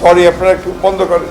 Sorry আপনারা একটু বন্ধ করেন।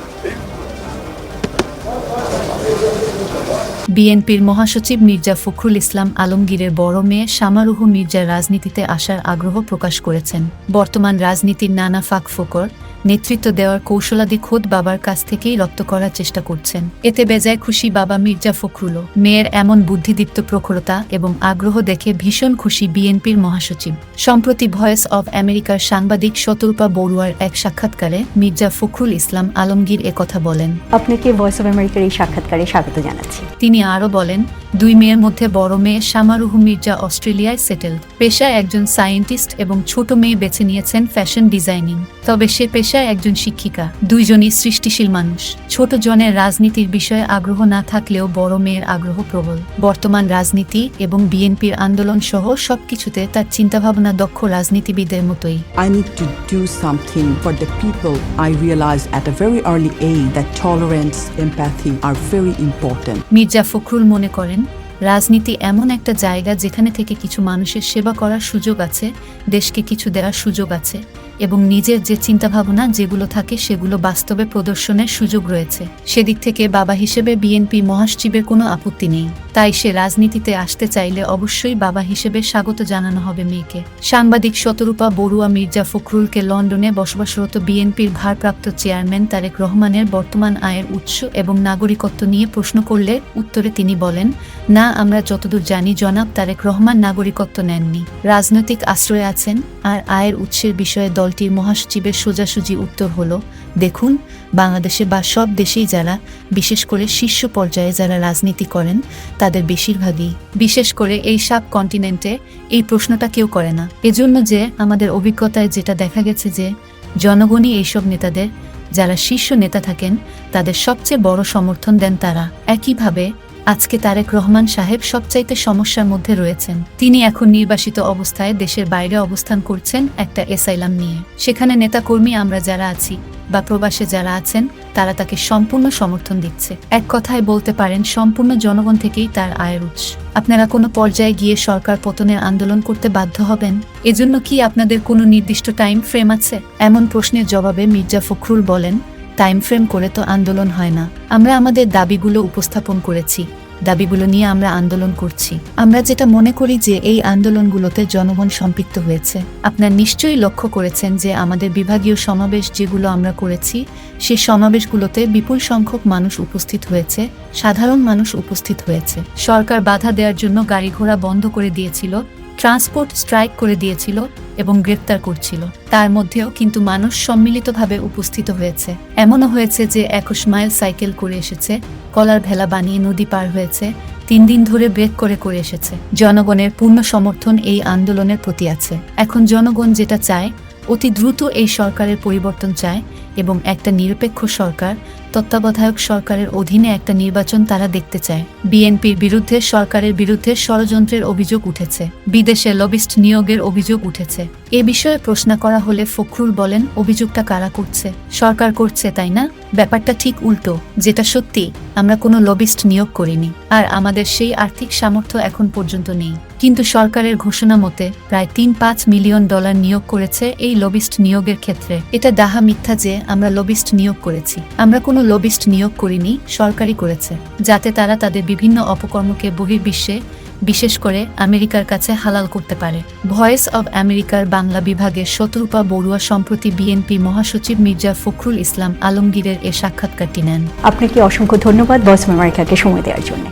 বিএনপির মহাসচিব মির্জা ফখরুল ইসলাম আলমগীরের বড় মেয়ে শামারুহ মির্জা রাজনীতিতে আসার আগ্রহ প্রকাশ করেছেন। বর্তমান রাজনীতির নানা ফাঁক ফোকর নেতৃত্ব দেওয়ার কৌশলাদি খোদ বাবার কাছ থেকেই রপ্ত করার চেষ্টা করছেন। এতে বেজায় খুশি বাবা মির্জা ফখরুলও। মেয়ের এমন বুদ্ধিদীপ্ত প্রখরতা এবং আগ্রহ দেখে ভীষণ খুশি বিএনপির মহাসচিব। সম্প্রতি ভয়েস অব আমেরিকার সাংবাদিক শতরূপা বড়ুয়ার এক সাক্ষাৎকারে মির্জা ফখরুল ইসলাম আলমগীর একথা বলেন। আপনাকে ভয়েস অফ আমেরিকার এই সাক্ষাৎকারে স্বাগত জানাচ্ছি? তিনি আরও বলেন দুই মেয়ের মধ্যে বড় মেয়ে শামারুহু মির্জা অস্ট্রেলিয়ায় সেটেলড। পেশায় একজন সায়েন্টিস্ট এবং ছোট মেয়ে বেছে নিয়েছেন ফ্যাশন ডিজাইনিং। তবে সে পেশায় একজন শিক্ষিকা দুইজনই সৃষ্টিশীল মানুষ ছোট জনের রাজনীতির বিষয়ে আগ্রহ না থাকলেও বড় মেয়ের আগ্রহ প্রবল বর্তমান রাজনীতি এবং বিএনপির আন্দোলন সহ সবকিছুতে তার চিন্তাভাবনা দক্ষ রাজনীতিবিদের মতোই I need to do something for the people. I realized at a very early age that tolerance, empathy are very important. Mirza Fakhrul মনে করেন রাজনীতি এমন একটা জায়গা যেখানে থেকে কিছু মানুষের সেবা করার সুযোগ আছে দেশকে কিছু দেওয়ার সুযোগ আছে এবং নিজের যে চিন্তাভাবনা যেগুলো থাকে সেগুলো বাস্তবে প্রদর্শনের সুযোগ রয়েছে। সেদিক থেকে বাবা হিসেবে বিএনপি মহাসচিবের কোনো আপত্তি নেই। তাই সে রাজনীতিতে আসতে চাইলে অবশ্যই বাবা হিসেবে স্বাগত জানানো হবে মেয়েকে। সাংবাদিক শতরূপা বড়ুয়া মির্জা ফখরুলকে লন্ডনে বসবাসরত বিএনপির ভারপ্রাপ্ত চেয়ারম্যান তারেক রহমানের বর্তমান আয়ের উৎস এবং নাগরিকত্ব নিয়ে প্রশ্ন করলে উত্তরে তিনি বলেন, না, আমরা যতদূর জানি জনাব তারেক রহমান নাগরিকত্ব নেননি। রাজনৈতিক আশ্রয়ে আছেন আর আয়ের উৎসের বিষয়ে দলটির মহাসচিবের সোজাসুজি উত্তর হল, দেখুন, বাংলাদেশে বা সব দেশেই যারা, বিশেষ করে শীর্ষ পর্যায়ে যারা রাজনীতি করেন, তাদের বেশিরভাগই, বিশেষ করে এই সাব কন্টিনেন্টে, এই প্রশ্নটা কেউ করে না। এজন্য যে আমাদের অভিজ্ঞতায় যেটা দেখা গেছে যে, জনগণই এইসব নেতাদের, যারা শীর্ষ নেতা থাকেন, তাদের সবচেয়ে বড় সমর্থন দেন তারা। একইভাবে আজকে তারেক রহমান সাহেব সবচাইতে সমস্যার মধ্যে রয়েছেন। তিনি এখন নির্বাসিত অবস্থায় দেশের বাইরে অবস্থান করছেন একটা এসাইলাম নিয়ে। সেখানে নেতাকর্মী আমরা যারা আছি বা প্রবাসে যারা আছেন, তারা তাকে সম্পূর্ণ সমর্থন দিচ্ছে। এক কথায় বলতে পারেন, সম্পূর্ণ জনগণ থেকেই তার আয়ের উৎস। আপনারা কোনো পর্যায়ে গিয়ে সরকার পতনের আন্দোলন করতে বাধ্য হবেন? এজন্য কি আপনাদের কোনো নির্দিষ্ট টাইম ফ্রেম আছে? এমন প্রশ্নের জবাবে মির্জা ফখরুল বলেন টাইম ফ্রেম করে তো আন্দোলন হয় না। আমরা আমাদের দাবিগুলো উপস্থাপন করেছি। দাবিগুলো নিয়ে আমরা আন্দোলন করছি। আমরা যেটা মনে করি যে এই আন্দোলনগুলোতে জনগণ সম্পৃক্ত হয়েছে। আপনার নিশ্চয়ই লক্ষ্য করেছেন যে আমাদের বিভাগীয় সমাবেশ যেগুলো আমরা করেছি, সে সমাবেশগুলোতে বিপুল সংখ্যক মানুষ উপস্থিত হয়েছে, সাধারণ মানুষ উপস্থিত হয়েছে। সরকার বাধা দেওয়ার জন্য গাড়ি ঘোড়া বন্ধ করে দিয়েছিল ট্রান্সপোর্ট স্ট্রাইক করে দিয়েছিল এবং গ্রেপ্তার করছিল। তার মধ্যেও কিন্তু মানুষ সম্মিলিতভাবে উপস্থিত হয়েছে। এমনও হয়েছে যে একুশ মাইল সাইকেল করে এসেছে, কলার ভেলা বানিয়ে নদী পার হয়েছে, তিন দিন ধরে ব্রেক করে করে এসেছে। জনগণের পূর্ণ সমর্থন এই আন্দোলনের প্রতি আছে। এখন জনগণ যেটা চায়, অতি দ্রুত এই সরকারের পরিবর্তন চায় এবং একটা নিরপেক্ষ সরকার, তত্ত্বাবধায়ক সরকারের অধীনে একটা নির্বাচন তারা দেখতে চায়। বিএনপির বিরুদ্ধে সরকারের বিরুদ্ধে ষড়যন্ত্রের অভিযোগ উঠেছে। বিদেশে লবিস্ট নিয়োগের অভিযোগ উঠেছে। এ বিষয়ে প্রশ্ন করা হলে ফখরুল বলেন, অভিযোগটা কারা করছে? সরকার করছে, তাই না? ব্যাপারটা ঠিক উল্টো। যেটা সত্যি, আমরা কোনো লবিস্ট নিয়োগ করিনি। আর আমাদের সেই আর্থিক সামর্থ্য এখন পর্যন্ত নেই। কিন্তু সরকারের ঘোষণা মতে প্রায় তিন পাঁচ মিলিয়ন ডলার নিয়োগ করেছে এই লবিস্ট নিয়োগের ক্ষেত্রে। এটা ডাহা মিথ্যা যে আমরা লবিস্ট নিয়োগ করেছি। আমরা কোনো লবিস্ট নিয়োগ করিনি, সরকারই করেছে। যাতে তারা তাদের বিভিন্ন অপকর্মকে বহির্বিশ্বে, বিশেষ করে আমেরিকার কাছে হালাল করতে পারে। ভয়েস অব আমেরিকার বাংলা বিভাগের শতরূপা বড়ুয়া সম্প্রতি বিএনপি মহাসচিব মির্জা ফখরুল ইসলাম আলমগীরের এ সাক্ষাৎকারটি নেন। আপনাকে অসংখ্য ধন্যবাদ অফ আমেরিকাকে সময় দেওয়ার জন্য।